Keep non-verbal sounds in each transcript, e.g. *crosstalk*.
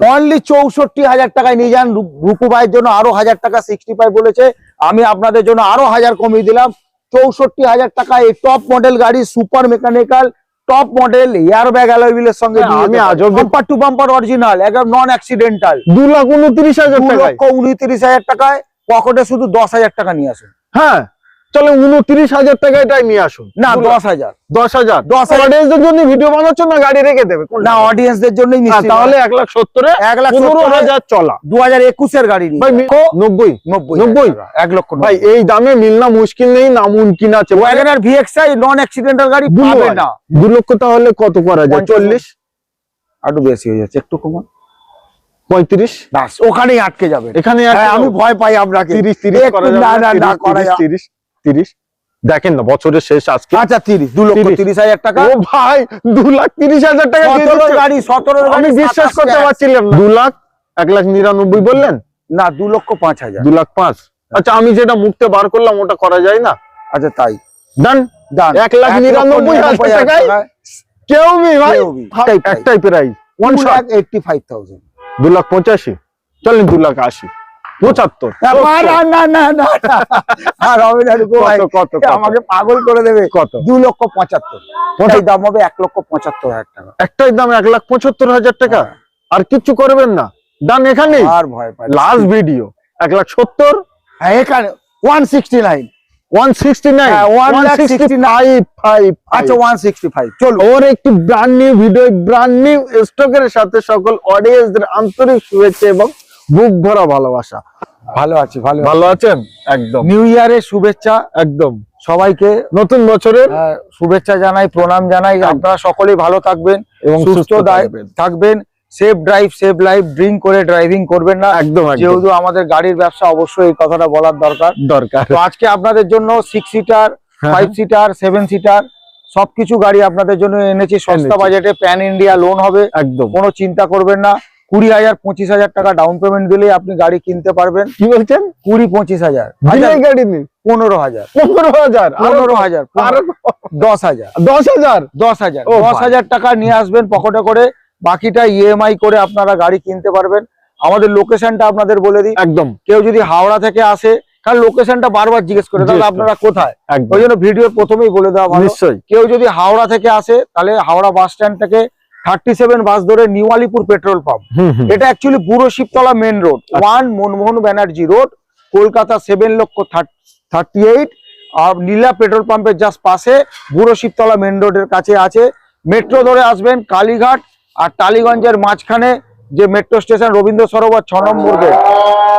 Only চৌষট্টি হাজার টাকায় নিয়ে যান রুকু ভাইয়ের জন্য আরও হাজার টাকা সিক্সটি ফাইভ বলেছে। আমি আপনাদের জন্য আরও হাজার কমিয়ে দিলাম। চৌষট্টি হাজার টাকায় এই টপ মডেল গাড়ি super mechanical top model air bag অ্যালোভিলের সঙ্গে হ্যাঁ, আমি বাম্পার টু বাম্পার অরিজিনাল একদম নন অ্যাক্সিডেন্টাল দু লাখ উনত্রিশ হাজার টাকা উনত্রিশ হাজার টাকায় পকেটে শুধু দশ হাজার টাকা নিয়ে আসুন। হ্যাঁ। চলে উনত্রিশ হাজার টাকা এটাই নিয়ে আসুন। না দশ হাজার। দশ হাজার। দশ। অডিয়েন্সদের জন্য ভিডিও বানাচ্ছ না গাড়ি রেখে দেবে? না অডিয়েন্সদের জন্যই হ্যাঁ, তাহলে এক লাখ সত্তরে এক লাখ পনেরো হাজার চলা। দু হাজার একুশের গাড়ি নব্বই। নব্বই নব্বই? এক লক্ষ ভাই এই দামে মিলনা মুশকিল নেই নামুনকিন আছে। ওয়াগনার ভিএক্সআই নন অ্যাক্সিডেন্টাল গাড়ি পাবে না। দু লক্ষ তাহলে কত করা যায়। চল্লিশ? একটু বেশি হয়ে যাচ্ছে একটু কমান। পঁয়ত্রিশ? ওখানেই আটকে যাবে। এখানে হ্যাঁ, আমি ভয় পাই আপনাকে। তিরিশ তিরিশ না, না, না, তিরিশ, তিরিশ, দেখেন না বছরের শেষ আজকে। আচ্ছা তিরিশ দু লক্ষ তিরিশ। হাজার টাকা। ও ভাই দু লাখ তিরিশ হাজার টাকা। গাড়ি সতেরো আমি বিশ্বাস করতে পারছিলাম। দু লাখ? এক লাখ নিরানব্বই বললেন? না দু লক্ষ পাঁচ হাজার। দু লাখ পাঁচ। আচ্ছা আমি যেটা মুখতে বার করলাম ওটা করা যায় না? আচ্ছা তাই। ডান ডান এক লাখ নিরানব্বই হাজার টাকায়? কেউ ভাই। একটাই price one shot eighty five thousand দু লাখ পঁচাশি। চলেন দু লাখ আশি। পঁচাত্তর। না না না আর হবে না কত আমাকে পাগল করে দেবে। কত? দু লক্ষ পঁচাত্তর। ওটাই দাম হবে এক লক্ষ পঁচাত্তর হাজার টাকা। একটাই দাম এক লাখ পঁচাত্তর হাজার টাকা? আর কিচ্ছু করবেন না। ডান এখানে আর ভয় পাই লাস্ট ভিডিও এক লাখ সত্তর? হ্যাঁ এখানে। ওয়ান সিক্সটি নাইন হ্যাঁ, আচ্ছা একটি নিউ ভিডিও ব্র্যান্ড নিউ স্টকের সাথে সকল অডিয়েন্সদের আন্তরিক শুভেচ্ছা এবং বুক ভরা ভালোবাসা। ভালো আছি ভালো ভালো আছেন? একদম। নিউ ইয়ারের শুভেচ্ছা একদম। সবাইকে নতুন বছরের শুভেচ্ছা জানাই প্রণাম জানাই। আপনারা সকলেই ভালো থাকবেন এবং সুস্থ থাকবেন। Safe drive safe life drink করে ড্রাইভিং করবেন না। একদম যেহেতু আমাদের গাড়ির ব্যবসা অবশ্যই এই কথাটা বলার দরকার। দরকার। তো আজকে আপনাদের জন্য সিক্স সিটার হ্যাঁ, ফাইভ সিটার সেভেন সিটার সবকিছু গাড়ি আপনাদের জন্য এনেছি। সস্তা বাজেটে প্যান ইন্ডিয়া লোন হবে। একদম। কোনো চিন্তা করবেন না। কুড়ি হাজার পঁচিশ হাজার টাকা ডাউন পেমেন্ট দিলেই আপনি গাড়ি কিনতে পারবেন। কি বলছেন? কুড়ি পঁচিশ হাজার দিলে গাড়ি নেই? পনেরো হাজার। পনেরো হাজার? পনেরো হাজার দশ হাজার। দশ হাজার? দশ হাজার। দশ হাজার টাকা নিয়ে আসবেন পকেটে করে বাকিটা ইএমআই করে আপনারা গাড়ি কিনতে পারবেন। আমাদের লোকেশনটা আপনাদের বলে দিই। একদম। কেউ যদি হাওড়া থেকে আসে কারণ লোকেশনটা বারবার জিজ্ঞেস করে তাহলে আপনারা কোথায়? ওই জন্য ভিডিও প্রথমেই বলে দেওয়া নিশ্চয়ই। কেউ যদি হাওড়া থেকে আসে তাহলে হাওড়া বাস স্ট্যান্ড থেকে থার্টি সেভেন বাস ধরে নিউ আলিপুর পেট্রোল পাম্প। এটা অ্যাকচুয়ালি পুরো Shibtala main road one Manmohan Banerjee road Kolkata seven lakh thirty eight আর নীলা পেট্রোল পাম্পের জাস্ট পাশে বুড়ো শিবতলা মেন রোডের কাছে আছে। মেট্রো ধরে আসবেন কালীঘাট আর টালিগঞ্জের মাঝখানে যে মেট্রো স্টেশন রবীন্দ্র সরোবর ছ নম্বর গেট।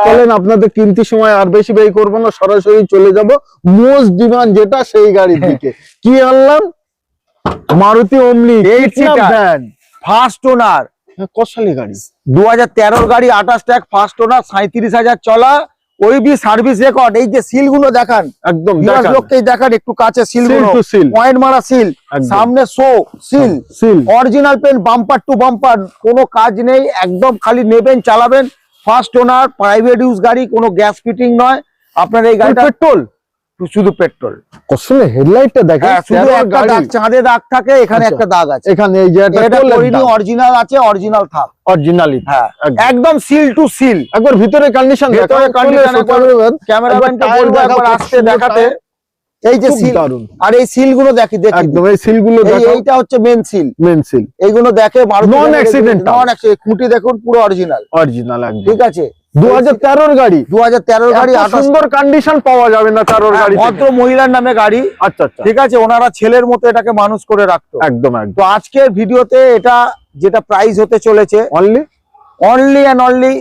চলেন আপনাদের কিনতি সময় আর বেশি ব্যয় করব না সরাসরি চলে যাব। মোস্ট ডিমান্ড যেটা সেই গাড়ির দিকে। কি আনলাম? মারুতি ওমনি ফার্স্ট ওনার কসালি গাড়ি। দু হাজার গাড়ি আঠাশ ট্যাক ফার্স্ট ওনার সাঁত্রিশ হাজার চলা সার্ভিস রেকর্ড এই যে সিলগুলো দেখান একদম লোককেই দেখান একটু কাছে সিলগুলো। পয়েন্ট মারা সিল সামনে show seal seal original paint bumper to bumper কোনো কাজ নেই একদম খালি নেবেন চালাবেন। ফার্স্ট ওনার প্রাইভেট ইউজ গাড়ি কোনো গ্যাস ফিটিং নয়। আপনার এই গাড়িটা পেট্রোল শুধু পেট্রোল। কসলে হেডলাইটটা দেখেন হ্যাঁ শুধু একটা দাগ চাঁদে দাগ থাকে এখানে আচ্ছা। একটা দাগ আছে। এখানে এই যে এটা করিনি অরিজিনাল আছে অরিজিনাল থাক। অরিজিনালি হ্যাঁ একদম। সিল টু সিল একবার ভিতরে কন্ডিশন ভেতরে একবার- ক্যামেরাম্যানকে বলব একবার আসতে দেখাতে। এই যে সিল আর এই সিলগুলো দেখি দেখি। একদম এই সিলগুলো দেখো এইটা হচ্ছে মেন সিল মেন সিল এইগুলো দেখে Non-accidental। নন অ্যাক্সিডেন্ট খুঁটি দেখুন পুরো অরিজিনাল অরিজিনাল একদম। ঠিক আছে? দু হাজার তেরোর গাড়ি। দু হাজার তেরোর গাড়ি এত সুন্দর কন্ডিশন পাওয়া যাবে না তেরোর গাড়ি থেকে। ভদ্র মহিলার নামে গাড়ি। আচ্ছা আচ্ছা। ঠিক আছে ওনারা ছেলের মতো এটাকে মানুষ করে রাখতো। একদম একদম। তো আজকের ভিডিওতে এটা যেটা প্রাইস হতে চলেছে অনলি অনলি অনলি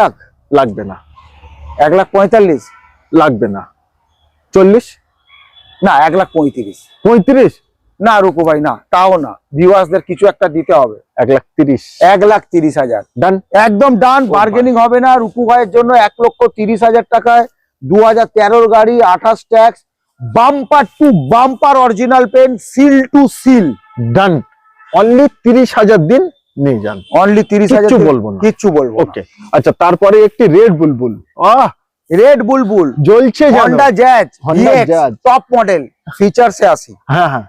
লাখ লাগবে না। এক লাখ পঁয়তাল্লিশ। লাগবে না। চল্লিশ? না এক লাখ পঁয়ত্রিশ। পঁয়ত্রিশ? না রুকু ভাই না তাও না। ভিউয়ার্সদের কিছু একটা দিতে হবে। এক লাখ তিরিশ। এক লাখ তিরিশ হাজার। ডান একদম ডান বার্গেনিং হবে না। ভাইয়ের জন্য এক লক্ষ তিরিশ হাজার টাকায় দু হাজার তেরোর গাড়ি আঠাশ tax bumper to bumper original paint seal to seal done only তিরিশ হাজার দিন নিয়ে যান। অনলি তিরিশ হাজার কিচ্ছু বলব না। কিচ্ছু বলব ওকে আচ্ছা তারপরে একটি রেড বুলবুল আহ রেড বুলবুল জ্বলছে। হন্ডা জ্যাজ টপ মডেল ফিচার্সে আসি। হ্যাঁ হ্যাঁ।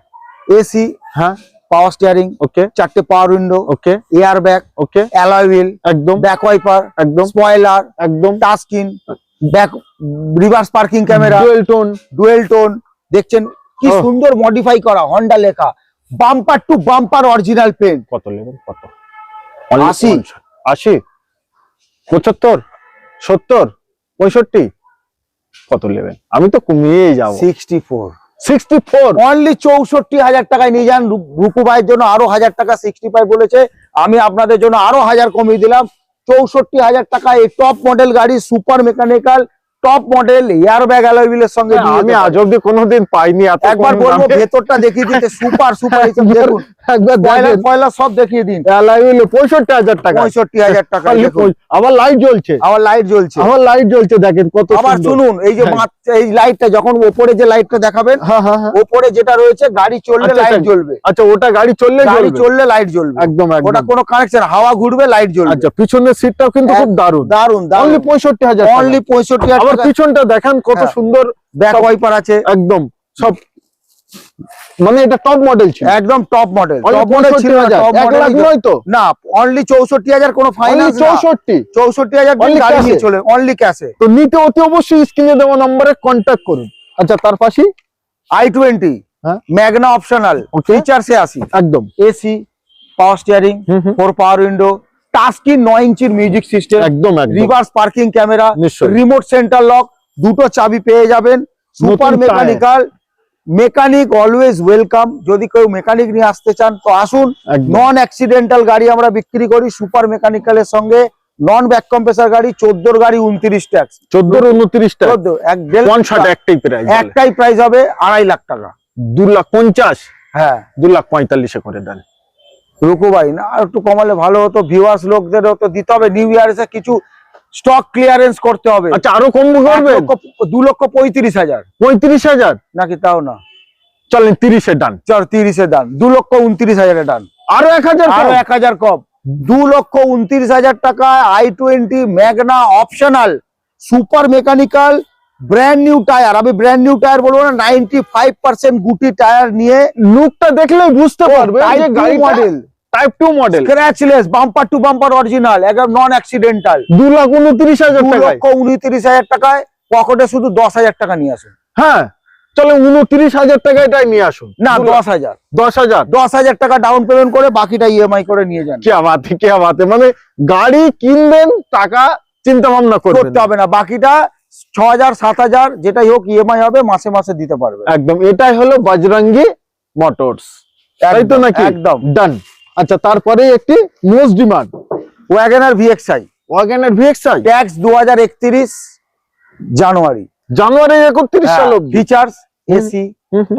এসি হ্যাঁ। পাওয়ার স্টিয়ারিং ওকে চারটে power window okay air bag okay alloy wheel একদম। ব্যাক ওয়াইপার একদম। স্পয়লার একদম। Touch screen back reverse parking camera dual tone dual tone দেখছেন কি Oh. সুন্দর মডিফাই করা হন্ডা লেখা bumper to bumper original paint কত নেবেন কত? আশি। আশি পঁচাত্তর সত্তর পঁয়ষট্টি কত নেবেন আমি তো কমিয়েই যাব। Sixty four sixty four only চৌষট্টি হাজার টাকায় নিয়ে যান রু- রুকু ভাইয়ের জন্য আরও হাজার টাকা সিক্সটি ফাইভ বলেছে। আমি আপনাদের জন্য আরও হাজার কমিয়ে দিলাম। চৌষট্টি হাজার টাকা এই টপ মডেল গাড়ি super mechanical top model air bag অ্যালয়বিলের সঙ্গে হ্যাঁ, আমি আজ। অব্দি কোনোদিন পাইনি একবার বলব ভেতরটা দেখিয়ে দিতে সুপার সুপার দেখুন। সব দেখিয়ে দিন। পঁয়ষট্টি হাজার টাকা। পঁয়ষট্টি হাজার টাকা আবার লাইট জ্বলছে। আবার লাইট জ্বলছে। আবার লাইট জ্বলছে দেখেন কত আবার শুনুন এই যে হ্যাঁ। মাত্র- এই লাইটটা যখন ওপরে যে লাইটটা দেখাবেন হ্যাঁ হ্যাঁ ওপরে যেটা রয়েছে গাড়ি চললে আচ্ছা, লাইট আচ্ছা। জ্বলবে। আচ্ছা ওটা গাড়ি চললে গাড়ি চললে লাইট জ্বলবে। একদম ওটা কোনো কানেকশন হাওয়া ঘুরবে লাইট জ্বলবে। আচ্ছা পিছনের সিটটাও কিন্তু খুব দারুণ। দারুণ অনলি পঁয়ষট্টি হাজার অনলি পঁয়ষট্টি আবার পিছনটা দেখেন কত। সুন্দর ব্যাক ওয়াইপার আছে। একদম সব মানে এটা টপ মডেল ছিল। একদম টপ মডেল টপ মডেল ছিল 65,000 টপ এক লাখ নয় তো? না অনলি চৌষট্টি হাজার কোনো Only ফাইন্যান্স চৌষট্টি? চৌষট্টি হাজার গাড়ি নিয়ে চলে অনলি ক্যাশে তো নিতে অতি অবশ্যই স্ক্রিনে দেওয়া নম্বরে কন্ট্যাক্ট করুন। আচ্ছা তার পাশে? আই টোয়েন্টি হ্যাঁ। Magna optional. ফিচার্সে আসি। একদম। AC power steering four power window screen নয় ইঞ্চির মিউজিক সিস্টেম একদম একদম। Reverse parking camera remote centre lock দুটো চাবি পেয়ে যাবেন। Super mechanical mechanic always welcome যদি কেউ মেকানিক নিয়ে আসতে চান তো আসুন। নন অ্যাক্সিডেন্টাল গাড়ি আমরা বিক্রি করি সুপার মেকানিক্যালের সঙ্গে। নন ব্যাক কম্প্রেসার গাড়ি চোদ্দোর গাড়ি উনত্রিশ ট্যাক্স চোদ্দ উনত্রিশটা চোদ্দ এক দেড় ওয়ান শট একটাই প্রাইস একটাই প্রাইস হবে আড়াই লাখ টাকা। দু লাখ পঞ্চাশ? হ্যাঁ। দু লাখ পঁয়তাল্লিশে করে দেন। রুকু ভাই না আর একটু কমালে ভালো হতো। ভিউয়ার্স লোকদেরও তো দিতে হবে। নিউ ইয়ার এসে কিছু স্টক ক্লিয়ারেন্স করতে হবে। আচ্ছা আরও কম লক্ষ- দু লক্ষ পঁয়ত্রিশ হাজার। পঁয়ত্রিশ হাজার? নাকি তাও না? চলেন তিরিশে ডান। চল তিরিশে ডান। দু লক্ষ উনত্রিশ হাজারে ডান। আরও এক হাজার আরও এক হাজার কম। দু লক্ষ উনত্রিশ হাজার টাকায় i twenty magna optional super mechanical brand new tyre আমি ব্র্যান্ড নিউ টায়ার বলব না নাইনটি ফাইভ পার্সেন্ট গুটি টায়ার নিয়ে লুকটা দেখলে বুঝতে পারবে গাড়ি model type two model scratchless bumper to bumper original একদম নন অ্যাক্সিডেন্টাল দু লাখ উনত্রিশ হাজার দু টাকায়। লক্ষ উনত্রিশ হাজার টাকায় পকেটে শুধু দশ হাজার টাকা নিয়ে আসুন। হ্যাঁ চলে উনত্রিশ হাজার টাকা এটাই নিয়ে আসুন। না দু লাখ- দশ হাজার। দশ হাজার? দশ হাজার টাকা ডাউন পেমেন্ট করে বাকিটা ইএমআই করে নিয়ে যান। কে বাতে কে বাতে মানে গাড়ি কিনবেন টাকা চিন্তা ভাবনা করবেন। করতে হবে না বাকিটা ছ হাজার সাত হাজার যেটাই হোক ইএমআই হবে মাসে মাসে দিতে পারবে। একদম এটাই হলো বজরঙ্গি মোটরস। তাই তো নাকি? একদম। ডান আচ্ছা তারপরে একটি most demand wagon R VXI ওয়াগনের ভিএক্সআই ট্যাক্স দু হাজার একত্রিশ জানুয়ারি। জানুয়ারি একত্রিশ সাল ফিচার্স এসি।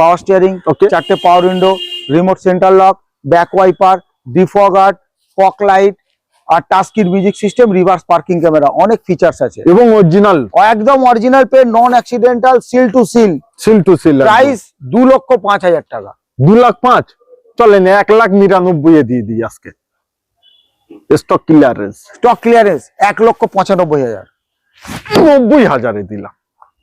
পাওয়ার স্টিয়ারিং চারটে power window remote centre lock back wiper ডিফগার্ড fog light আর টাস্কির music system reverse parking camera অনেক ফিচার্স আছে। এবং অরিজিনাল একদম original pay non accidental seal to seal seal to seal price দু লক্ষ পাঁচ হাজার টাকা। দু লাখ পাঁচ? চলেন এক লাখ নিরানব্বই এ দিয়ে দিই আজকে। স্টক ক্লিয়ারেন্স স্টক ক্লিয়ারেন্স এক লক্ষ পঁচানব্বই হাজার। নব্বই হাজারে দিলাম।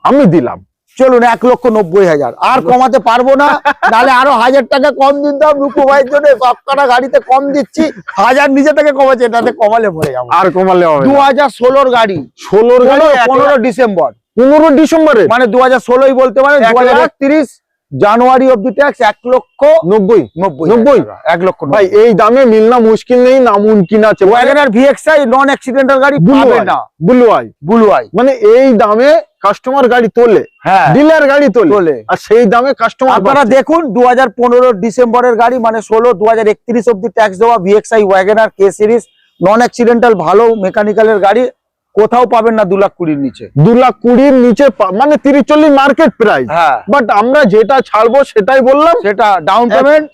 আমি দিলাম। চলুন এক লক্ষ নব্বই হাজার। আর কমাতে পারব না নাহলে আরও হাজার টাকা কম দিতাম রুকু ভাইয়ের জন্য সবকটা গাড়িতে কম দিচ্ছি। হাজার নিজে থেকে কমাচ্ছে এটাতে কমালে মরে যাব। আর কমালে হবে দু হাজার ষোলোর গাড়ি। ষোলোর গাড়ি পনেরো ডিসেম্বর। পনেরো ডিসেম্বরে? মানে দু হাজার ষোলোই বলতে পারেন দু হাজার? একত্রিশ। জানুয়ারি অব্দি ট্যাক্স এক লক্ষ নব্বই। নব্বই নব্বই? এক লক্ষ ভাই এই দামে মিলনা মুশকিল নেই নামুনকিন আছে। ওয়াগনার ভিএক্সআই নন অ্যাক্সিডেন্টাল গাড়ি পাবে না। ব্লু আই ব্লু আই মানে এই দামে কাস্টমার গাড়ি তোলে। হ্যাঁ। ডিলার গাড়ি তোলে। আর সেই দামে কাস্টমার আপনারা দেখুন দু হাজার পনেরো ডিসেম্বরের গাড়ি মানে ষোলো দু হাজার একত্রিশ অব্দি ট্যাক্স দেওয়া VXI Wagon R K series non accidental ভালো মেকানিক্যালের গাড়ি। কোথাও পাবেন না দু লাখ কুড়ির নিচে। দু লাখ কুড়ির নিচে মানে তিরিশ চল্লিশ মার্কেট প্রাইস হ্যাঁ। বাট আমরা যেটা ছাড়বো সেটাই বললাম। সেটা ডাউন পেমেন্ট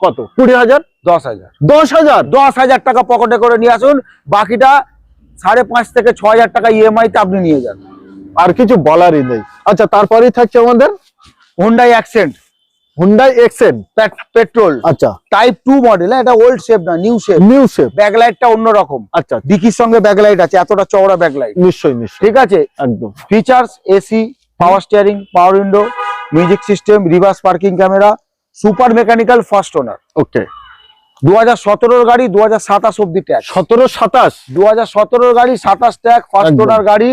কত? কুড়ি হাজার। দশ হাজার। দশ হাজার? দশ হাজার টাকা পকেটে করে নিয়ে আসুন। বাকিটা সাড়ে পাঁচ থেকে ছ হাজার টাকা ইএমআই তে আপনি নিয়ে যান। আর কিছু বলারই নেই। আচ্ছা তারপরেই থাকছে আমাদের Hyundai Accent Hyundai Accent petrol আচ্ছা। টাইপ টু মডেল এটা ওল্ড শেপ না নিউ শেপ নিউ শেপ ব্যাকলাইটটা অন্যরকম। আচ্ছা ডিকির সঙ্গে ব্যাকলাইট আছে এতটা চওড়া ব্যাকলাইট নিশ্চয়ই নিশ্চয়ই। ঠিক আছে? একদম। Features AC power steering power window music system reverse parking camera super mechanical first owner okay দু হাজার সতেরোর গাড়ি দু হাজার সাতাশ অব্দি ট্যাক্স সতেরো সাতাশ? দু হাজার গাড়ি সাতাশ ট্যাগ ফার্স্ট ওনার গাড়ি।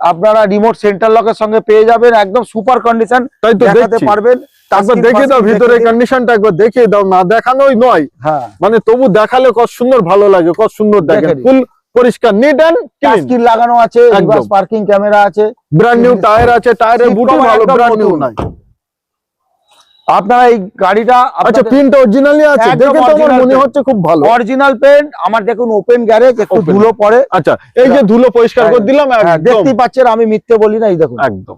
আপনারা রিমোট সেন্টার লকের সঙ্গে পেয়ে যাবেন একদম সুপার কন্ডিশন দেখাতে পারবেন। একবার Touchscreen দেখে দাও ভিতরে কন্ডিশনটা একবার দেখিয়ে দাও না দেখানোই নয়। হ্যাঁ। মানে তবু দেখালে কত সুন্দর ভালো লাগে কত সুন্দর দেখেন। দেখে ফুল পরিষ্কার নিট অ্যান্ড ক্লিন লাগানো আছে। রিভার্স পার্কিং ক্যামেরা আছে। ব্র্যান্ড নিউ টায়ার আছে টায়ারের Seat বুটি cover ভালো ব্র্যান্ড নিউ নাই। আপনারা এই গাড়িটা আচ্ছা পেন্ট অরিজিনালি আছে দেখে তো আমার মনে হচ্ছে খুব ভালো। অরিজিনাল পেন্ট আমার দেখুন ওপেন গ্যারেজ একটু ধুলো পড়ে। আচ্ছা এই যে ধুলো পরিষ্কার করে দিলাম হ্যাঁ, একদম। দেখতেই পাচ্ছেন আমি মিথ্যে বলি না এই দেখুন। একদম।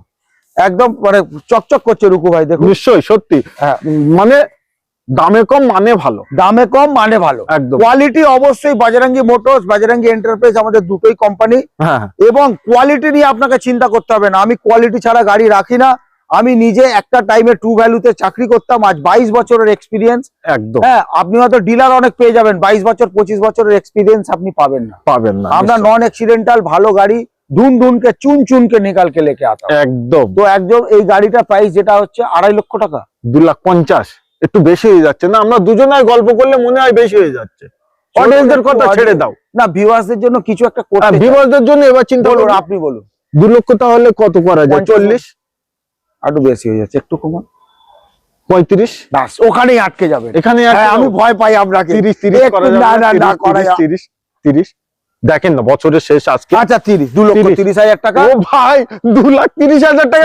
একদম মানে চকচক করছে রুকু ভাই দেখুন। নিশ্চয়ই সত্যি। হ্যাঁ। মানে দামে কম মানে ভালো। দামে কম মানে ভালো। একদম। কোয়ালিটি অবশ্যই বাজারাঙ্গি মোটরস বাজারাঙ্গি এন্টারপ্রাইজ আমাদের দুটোই কোম্পানি হ্যাঁ হ্যাঁ, এবং কোয়ালিটি নিয়ে আপনাকে চিন্তা করতে হবে না। আমি কোয়ালিটি ছাড়া গাড়ি রাখি না। আমি নিজে একটা টাইমে টু ভ্যালুতে চাকরি করতাম। আজ বাইশ বছরের এক্সপিরিয়েন্স একদম। হ্যাঁ আপনি হয়তো ডিলার অনেক পেয়ে যাবেন। বাইশ বছর পঁচিশ বছরের এক্সপিরিয়েন্স আপনি পাবেন না। পাবেন না আমরা নন অ্যাক্সিডেন্টাল ভালো গাড়ি। ঢুন ঢুনকে চুন চুনকে নিকালকে লেকে আতাম। একদম। তো একজন এই গাড়িটা প্রাইস যেটা হচ্ছে আড়াই লক্ষ টাকা। দু লাখ পঞ্চাশ। একটু বেশি হয়ে যাচ্ছে না? আমরা দুজনায় গল্প করলে মনে হয় বেশি হয়ে যাচ্ছে। অডিয়েন্সের কথা ছেড়ে দাও। না ভিউয়ার্সদের জন্য কিছু একটা করতে চাই। জন্য এবার চিন্তা করুন। আপনি বলুন। দু লক্ষ তাহলে কত করা যায়? চল্লিশ? বেশি হয়ে যাচ্ছে একটু কমান। পঁয়ত্রিশ? বাস ওখানেই আটকে যাবে। এখানে হ্যাঁ, আমি ভয় পাই আপনাকে। তিরিশ তিরিশ। তিরিশ তিরিশ? দেখেন না বছরের শেষ আজকে। আচ্ছা তিরিশ দু লক্ষ তিরিশ। হাজার টাকা। ও ভাই দু লাখ তিরিশ হাজার টাকা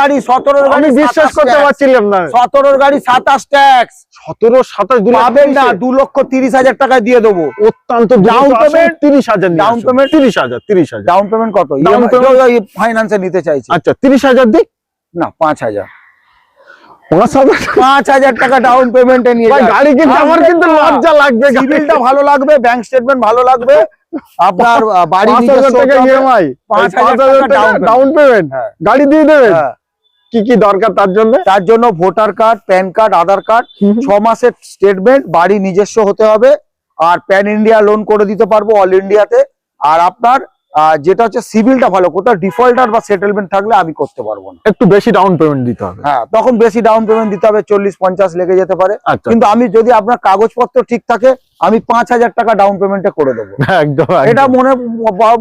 গাড়ি সতেরোর গাড়ি আমি বিশ্বাস করতে পারছিলাম না। সতেরোর গাড়ি সাতাশ ট্যাক্স সতেরো সাতাশ দু পাবেন না দু লক্ষ তিরিশ হাজার টাকা দিয়ে দেবো। অত্যন্ত Down payment? তিরিশ হাজার Down payment? তিরিশ হাজার তিরিশ হাজার। ডাউন পেমেন্ট কত? ফাইন্যান্সে নিতে চাইছি। আচ্ছা তিরিশ হাজার দিক? না পাঁচ হাজার। পাঁচ হাজার? টাকা ডাউন পেমেন্টে নিয়ে গাড়ি কিনতে আমার কিন্তু। লজ্জা লাগবে সিভিলটা ভালো লাগবে ব্যাংক স্টেটমেন্ট ভালো লাগবে। আপনার বাড়ি ইএমআই পাঁচ হাজার টাকা ডাউন পেমেন্ট হ্যাঁ, গাড়ি দিয়ে দেবেন? হ্যাঁ। কি কি দরকার তার জন্য? তার জন্য voter card PAN card Aadhaar card ছ মাসের স্টেটমেন্ট বাড়ি নিজস্ব হতে হবে আর প্যান ইন্ডিয়া লোন করে দিতে পারব অল ইন্ডিয়াতে। আর আপনার যেটা হচ্ছে সিভিলটা ভালো কোথাও ডিফল্টার বা সেটেলমেন্ট থাকলে আমি করতে পারব না। একটু বেশি ডাউন পেমেন্ট দিতে হবে। হ্যাঁ তখন বেশি ডাউন পেমেন্ট দিতে হবে চল্লিশ পঞ্চাশ লেগে যেতে পারে। আচ্ছা। কিন্তু আমি যদি আপনার কাগজপত্র ঠিক থাকে আমি পাঁচ হাজার টাকা ডাউন পেমেন্টে করে দেবো। *laughs* একদম এটা মনে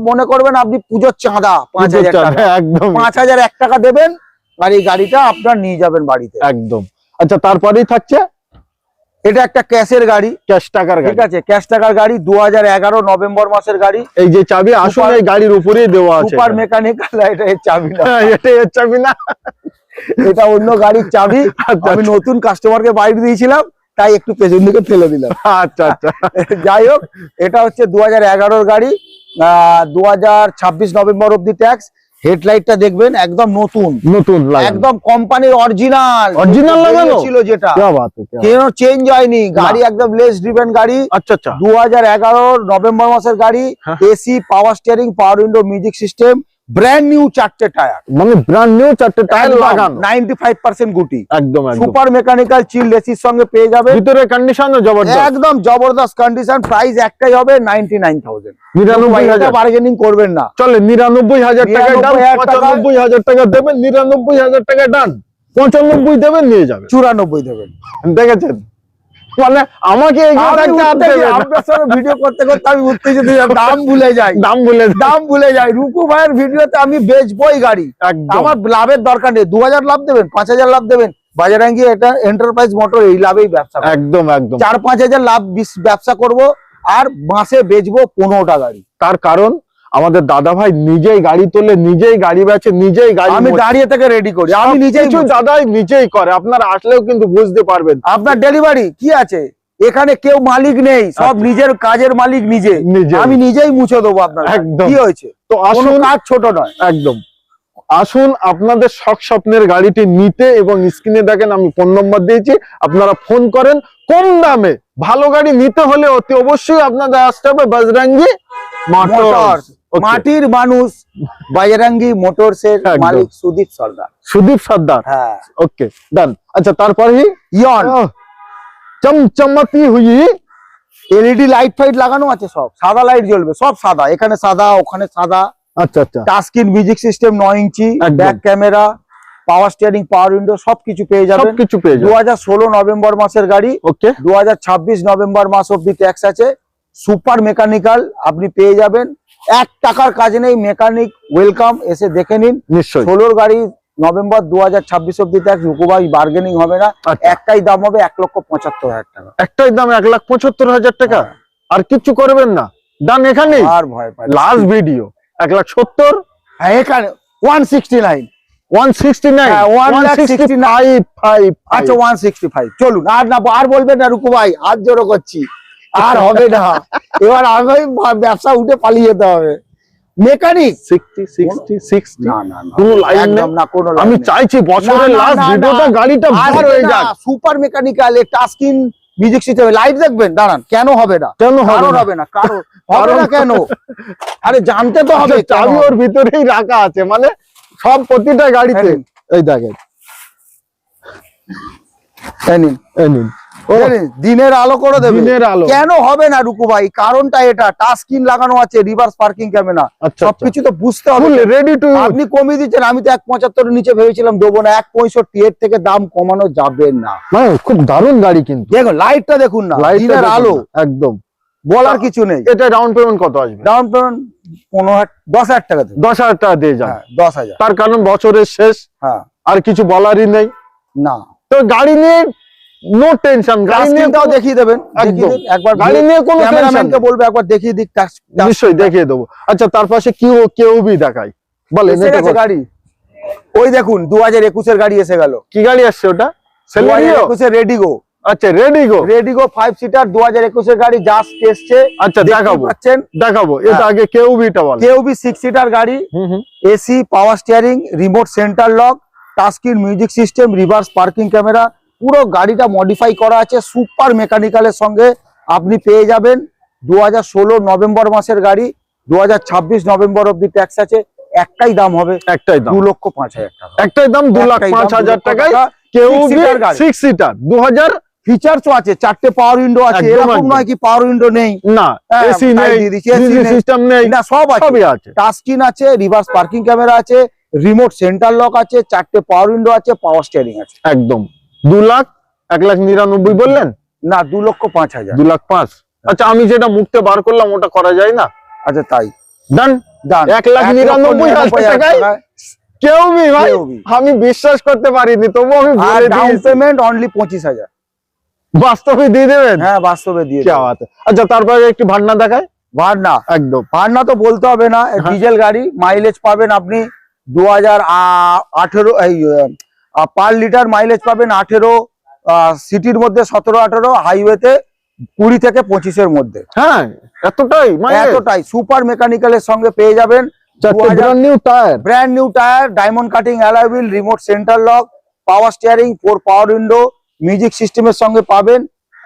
মনে করবেন আপনি পুজোর চাঁদা পাঁচ হাজার টাকা। একদম। পাঁচ হাজার এক টাকা দেবেন আর এই গাড়িটা আপনার নিয়ে যাবেন বাড়িতে। একদম। আচ্ছা তারপরেই থাকছে? এটা একটা ক্যাশের গাড়ি। ক্যাশ টাকার ঠিক আছে ক্যাশ টাকার গাড়ি দু হাজার এগারো নভেম্বর মাসের গাড়ি। এই যে চাবি আসলে এই গাড়ির উপরেই দেওয়া আছে সুপার মেকানিক্যাল এটা এর চাবি না। এটা এর চাবি না। এটা অন্য গাড়ির চাবি। আচ্ছা, আমি নতুন কাস্টমারকে বাইরে দিয়েছিলাম। তাই একটু পেছন দিকে ফেলে দিলাম। *laughs* আচ্ছা আচ্ছা। যাই হোক এটা হচ্ছে দু হাজার গাড়ি দু হাজার ছাব্বিশ নভেম্বর অব্দি ট্যাক্স হেডলাইটটা দেখবেন একদম নতুন। নতুন একদম কোম্পানির অরিজিনাল অরিজিনাল লাগানো? ছিল যেটা। কেন চেঞ্জ হয়নি। গাড়ি একদম লেস ড্রিভেন গাড়ি। আচ্ছা আচ্ছা। দু হাজার নভেম্বর মাসের গাড়ি AC power steering power window music system brand new চারটে টায়ার মানে ব্র্যান্ড নিউ চারটে টায়ার লাগানো। নাইনটি ফাইভ পার্সেন্ট গুটি। একদম একদম। সুপার মেকানিক্যাল চিল এসির সঙ্গে পেয়ে যাবে। ভিতরে কন্ডিশনও জবরদস্ত। একদম জবরদস্ত কন্ডিশন প্রাইস একটাই হবে নাইনটি নাইন থাউজেন্ড নিরানব্বই হাজার। বার্গেনিং করবেন না। চলে নিরানব্বই হাজার টাকা ডান 99,000 টাকা। দেবেন নিরানব্বই হাজার টাকা ডান পঁচানব্বই দেবেন নিয়ে যাবেন। চুরানব্বই দেবেন। দেখেছেন? মানে আমাকে এগিয়ে আমি থাকতে আর উত্তেজিত, দেবেন না। আপনার সঙ্গে ভিডিও করতে করতে আমি উত্তেজিত *laughs* দাম ভুলে যাই। দাম বলে দাম ভুলে যাই। রুকু ভাইয়ের ভিডিওতে আমি বেচবই গাড়ি। আমার লাভের দরকার নেই। দু হাজার লাভ দেবেন পাঁচ হাজার লাভ দেবেন। বাজারে গিয়ে এটা এন্টারপ্রাইজ মোটর এই লাভেই ব্যবসা একদম একদম। চার পাঁচ হাজার লাভ বিস- ব্যবসা করব আর মাসে বেচবো পনেরোটা গাড়ি। তার কারণ আমাদের দাদা ভাই নিজেই গাড়ি তোলে নিজেই গাড়ি বেচে নিজেই গাড়ি আমি দাঁড়িয়ে থেকে রেডি করি। আমি নিজেই দাদাই নিজেই করে আপনারা আসলেও কিন্তু বুঝতে পারবেন। আপনার ডেলিভারি কি আছে? এখানে কেউ মালিক নেই সব নিজের কাজের মালিক নিজে। আমি নিজেই মুছে দেবো আপনার একদম। কি হয়েছে? তো আসুন। কাজ ছোট নয়। একদম। আসুন আপনাদের শখ স্বপ্নের গাড়িটি নিতে এবং স্ক্রিনে দেখেন আমি ফোন নম্বর দিয়েছি আপনারা ফোন করেন। কম দামে ভালো গাড়ি নিতে হলে অতি অবশ্যই আপনাদের আসতে হবে বজরাঙ্গি মোটর মোটরস। মাটির মানুষ বাজারাঙ্গি মোটরস এর মালিক সুদীপ সর্দার। সুদীপ সর্দার? হ্যাঁ। ওকে ডান আচ্ছা তারপরে ইয়ন চমচমাতি হুই। এলইডি লাইট ফাইট লাগানো আছে সব। সাদা লাইট জ্বলবে সব সাদা। এখানে সাদা ওখানে সাদা। আচ্ছা আচ্ছা। টাচস্ক্রিন মিউজিক সিস্টেম নয় ইঞ্চি একদম। Back camera power steering power window সবকিছু পেয়ে যাবেন। সবকিছু পেয়ে দু যাবে হাজার ষোলো নভেম্বর মাসের গাড়ি ওকে দু হাজার ছাব্বিশ নভেম্বর মাস অব্দি ট্যাক্স আছে। সুপার মেকানিক্যাল আপনি পেয়ে যাবেন। এক টাকার কাজ নেই মেকানিক ওয়েলকাম এসে দেখে নিন। নিশ্চয়ই। ষোলোর গাড়ি নভেম্বর দু হাজার ছাব্বিশ অব্দি ট্যাক্স রুকুবাই বার্গেনিং হবে না। আচ্ছা। একটাই দাম হবে এক লক্ষ পঁচাত্তর হাজার টাকা। একটাই দাম এক লাখ পঁচাত্তর হাজার টাকা? আর কিচ্ছু করবেন না। দাম এখানে আর ভয় পাই লাস্ট ভিডিও এক লাখ সত্তর? হ্যাঁ এখানে one sixty nine one sixty nine হ্যাঁ, ওয়ান 169 ফাইভ ফাইভ আচ্ছা ওয়ান সিক্সটি ফাইভ চলুন আর না আর বলবেন না রুকু ভাই হাত জোড়ো করছি। আর হবে না। এবার আমি ব্যবসা উঠে পালিয়ে যেতে হবে। মেকানিক আমি চাইছি বছরের লাস্ট ভিডিওটা গাড়িটা ভার হয়ে যাক। সুপার মেকানিক্যাল টাস্কিন মিউজিক সিস্টেম লাইট দেখবেন? দাঁড়ান কেন হবে না? কেন হবে না? হবে না কারণ হবে না কেন? আরে জানতে তো হবে আচ্ছা, চাবি ওর ভিতরেই রাখা আছে মানে সব প্রতিটা গাড়িতে। হ্যাঁ। এই দেখেন। দিনের আলো করে দেবে। কেন হবে না রুকু ভাই? কারণটা এটা টাচ স্ক্রিন লাগানো আছে রিভার্স পার্কিং ক্যামেরা আচ্ছা সবকিছু তো বুঝতে হবে। রেডি টু আপনি কমিয়ে দিচ্ছেন আমি তো এক পঁচাত্তরের নিচে ভেবেছিলাম দেবো না এক পঁয়ষট্টি এর থেকে দাম কমানো যাবে না। মানে খুব দারুণ গাড়ি কিন্তু। দেখুন লাইটটা দেখুন না দিনের আলো। একদম। বলার কিছু নেই। এটা ডাউন পেমেন্ট কত আসবে? ডাউন পেমেন্ট পনেরো দশ হাজার টাকা দশ হাজার টাকা দিয়ে যান। হ্যাঁ দশ হাজার। তার কারণ বছরের শেষ। হ্যাঁ। আর কিছু বলারই নেই। না। তো গাড়ি নিয়ে নো টেনশন গাড়ি নিয়ে কোনো- দেখিয়ে দেবেন একবার গাড়ি নিয়ে কোনো ক্যামেরাম্যানকে বলবে একবার দেখিয়ে দিক নিশ্চয়ই দেখিয়ে দেবো। আচ্ছা তার পাশে কিউ কেউ বি দেখাই। বলেন এটা গাড়ি। ওই দেখুন দু হাজার একুশের গাড়ি এসে গেল। কি গাড়ি আসছে ওটা? সেলেরিও রেডিগো আচ্ছা ready go redi go five seater দু হাজার একুশের গাড়ি জাস্ট এসছে। আচ্ছা দেখাবো। পাচ্ছেন। দেখাবো। এটা হ্যাঁ। আগে কেউ বিটা বল কেউ বি সিক্স সিটার গাড়ি। হুম হুম। AC power steering remote centre lock touchscreen music system reverse parking camera পুরো গাড়িটা মডিফাই করা আছে সুপার মেকানিক্যালের সঙ্গে আপনি পেয়ে যাবেন দু হাজার ষোলো নভেম্বর মাসের গাড়ি দু নভেম্বর অব্দি ট্যাক্স আছে একটাই দাম হবে একটাই দাম দু লক্ষ পাঁচ হাজার টাকা একটাই দাম দু লাখ পাঁচ হাজার টাকায় টাকা। কেউ। সিক্স সিটার দু হাজার ফিচার্সও আছে চারটে পাওয়ার উইন্ডো আছে এরকম নয় কি পাওয়ার উইন্ডো নেই না হ্যাঁ, এসি নেই AC নেই। সিস্টেম নেই না সব আছে আছে আছে রিভার্স পার্কিং ক্যামেরা আছে রিমোট সেন্টার লক আছে চারটে পাওয়ার উইন্ডো আছে পাওয়ার স্টিয়ারিং আছে। একদম। দু লাখ এক লাখ নিরানব্বই বললেন? না দু লক্ষ পাঁচ হাজার। দু লাখ পাঁচ। আচ্ছা আমি যেটা মুখতে বার করলাম ওটা করা যায় না? আচ্ছা তাই। ডান ডান এক লাখ নিরানব্বই হাজার টাকায়? কেউ ভাই? আমি বিশ্বাস করতে পারিনি তবু আমি ডাউন পেমেন্ট অনলি পঁচিশ হাজার। বাস্তবে দিয়ে দেবেন? হ্যাঁ বাস্তবে দিয়ে আচ্ছা তারপরে একটু ভান্ডা দেখায় ভাড়না? একদম। ভাড়না তো বলতে হবে না হ্যাঁ। ডিজেল গাড়ি মাইলেজ পাবেন আপনি। দু হাজার আঠেরো এই পার লিটার মাইলেজ পাবেন আঠেরো সিটির মধ্যে সতেরো আঠেরো হাইওয়েতে কুড়ি থেকে পঁচিশের মধ্যে। হ্যাঁ এতটাই এতটাই সুপার মেকানিক্যালের সঙ্গে পেয়ে যাবেন brand new tyre brand new tyre diamond cutting alloy wheel remote centre lock power steering four power window music সিস্টেমের সঙ্গে পাবেন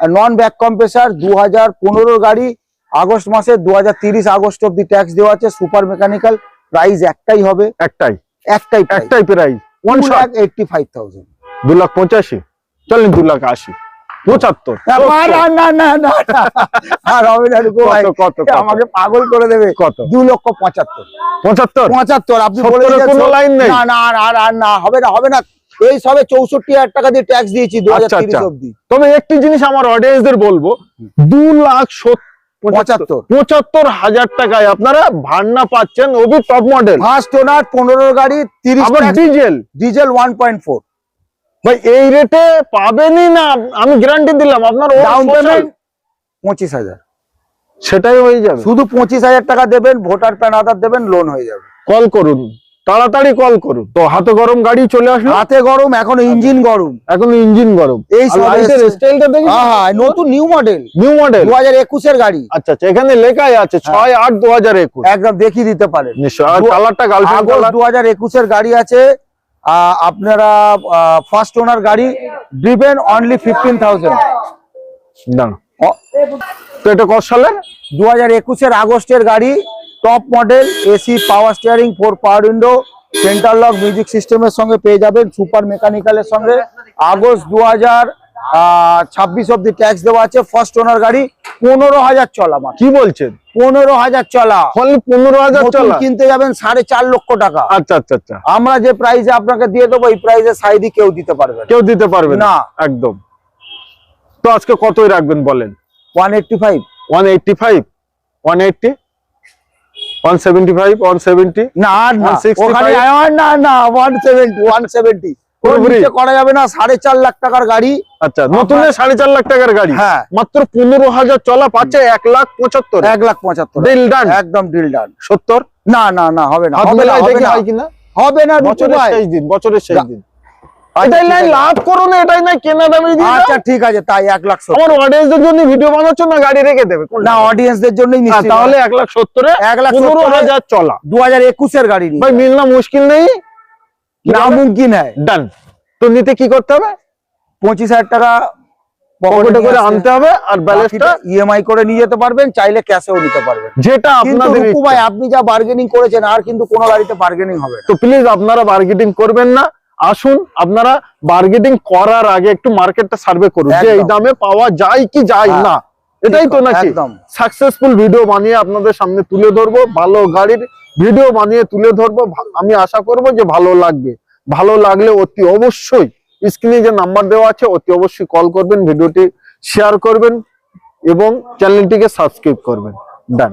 নন ব্যাক কম্প্রেসার দু হাজার পনেরো গাড়ি আগস্ট মাসে দু হাজার তিরিশ আগস্ট অব্দি ট্যাক্স দেওয়া আছে সুপার মেকানিক্যাল প্রাইস একটাই হবে। একটাই। একটাই একটাই price one lakh eighty five thousand দু লাখ পঁচাশি। চলেন দু লাখ আশি। পঁচাত্তর। না না না। আর হবে না কত? আমাকে পাগল করে দেবে। কত? দু লক্ষ পঁচাত্তর। পঁচাত্তর? পঁচাত্তর আপনি বলে লাইন নেই? না না আর আর না হবে না হবে না। এই সবে চৌষট্টি হাজার টাকা দিয়ে ট্যাক্স দিয়েছি দু হাজার আচ্ছা, আচ্ছা। অব্দি তবে একটি জিনিস আমার অডিয়েন্সদের বলব দু লাখ সত- পঁচাত্তর। পঁচাত্তর হাজার টাকায় আপনারা ভান্না পাচ্ছেন ওবি টপ মডেল ফার্স্ট ওনার পনেরো গাড়ি তিরিশ diesel diesel one point four ভাই এই রেটে পাবেনই না আমি গ্যারান্টি দিলাম আপনার ডাউন পেমেন্ট পঁচিশ হাজার। সেটাই হয়ে যাবে। শুধু পঁচিশ হাজার টাকা দেবেন ভোটার প্যান আধার দেবেন লোন হয়ে যাবে। কল করুন। তাড়াতাড়ি কল করুন। তো হাতে গরম গাড়ি চলে আসলো? হাতে গরম এখন ইঞ্জিন গরম। এখন ইঞ্জিন গরম। এই লাইটের স্টাইলটা দেখি হ্যাঁ হ্যাঁ নতুন নিউ মডেল নিউ মডেল দু হাজার একুশের গাড়ি। আচ্ছা আচ্ছা এখানে লেখাই আছে ছয় আট দু হাজার একুশ। একদম দেখিয়ে দিতে পারেন। নিশ্চয়। আর কালারটা গার্লফ্রেন্ড কালার দু হাজার একুশের গাড়ি আছে। আপনারা ফার্স্ট ওনার গাড়ি ড্রিভেন অনলি ফিফটিন থাউজেন্ড না তো এটা কত সালের? দু হাজার একুশের আগস্টের গাড়ি। Top model AC power steering four power window centre lock music সিস্টেমের সঙ্গে পেয়ে যাবেন সুপার মেকানিক্যালের সঙ্গে। আগস্ট দু হাজার ছাব্বিশ অব্দি ট্যাক্স দেওয়া আছে ফার্স্ট ওনার গাড়ি পনেরো হাজার চলা কি বলছেন? পনেরো হাজার চলা। অনলি পনেরো হাজার চলা। কিনতে যাবেন সাড়ে চার লক্ষ টাকা। আচ্ছা আচ্ছা আচ্ছা। আমরা যে প্রাইসে আপনাকে দিয়ে দেবো এই প্রাইসে সাইডি কেউ দিতে পারবে কেউ দিতে পারবে না। না। একদম। তো আজকে কতই রাখবেন বলেন? One eighty five one eighty five one eighty না ওখানে? করা যাবে না সাড়ে চার লাখ টাকার গাড়ি। আচ্ছা নতুন সাড়ে চার লাখ টাকার গাড়ি? হ্যাঁ। মাত্র পনেরো হাজার চলা পাচ্ছে এক লাখ পঁচাত্তর। এক লাখ পঁচাত্তর। ডিল ডান একদম ডিল ডান সত্তর? না না না হবে না। হবে না হবে না। বছরের শেষ দিন বছরের শেষ দিন। এটাই নাই লাভ করো না এটাই নাই কেনা দামে দিয়ে আচ্ছা ঠিক আছে তাই এক লাখ আমার অডিয়েন্সদের জন্য ভিডিও বানাচ্ছ না গাড়ি রেখে দেবে? না অডিয়েন্সদের জন্যই নিশ্চয়ই তাহলে এক লাখ সত্তরে এক লাখ পনেরো হাজার চলা। দু হাজার একুশের গাড়ি ভাই মিলনা মুশকিল নেই? না মুমকিন হয় ডান তো নিতে কি করতে হবে? পঁচিশ হাজার টাকা পকেটে করে আনতে হবে আর ব্যালেন্সটা ইএমআই করে নিয়ে যেতে পারবেন চাইলে ক্যাশেও নিতে পারবেন। যেটা আপনাদের ভাই আপনি যা বার্গেনিং করেছেন আর কিন্তু কোনো গাড়িতে বার্গেনিং হবে তো প্লিজ আপনারা বার্গেনিং করবেন না। আসুন আপনারা বার্গেটিং করার আগে একটু মার্কেটটা সার্ভে করুন যে এই দামে পাওয়া যায় কি যায় হ্যাঁ, না। এটাই তো নাকি? সাকসেসফুল ভিডিও বানিয়ে আপনাদের সামনে তুলে ধরবো ভালো গাড়ির ভিডিও বানিয়ে তুলে ধরবো আমি আশা করব যে ভালো লাগবে। ভালো লাগলে অতি অবশ্যই স্ক্রিনে যে নাম্বার দেওয়া আছে অতি অবশ্যই কল করবেন ভিডিওটি শেয়ার করবেন এবং চ্যানেলটিকে সাবস্ক্রাইব করবেন। ডান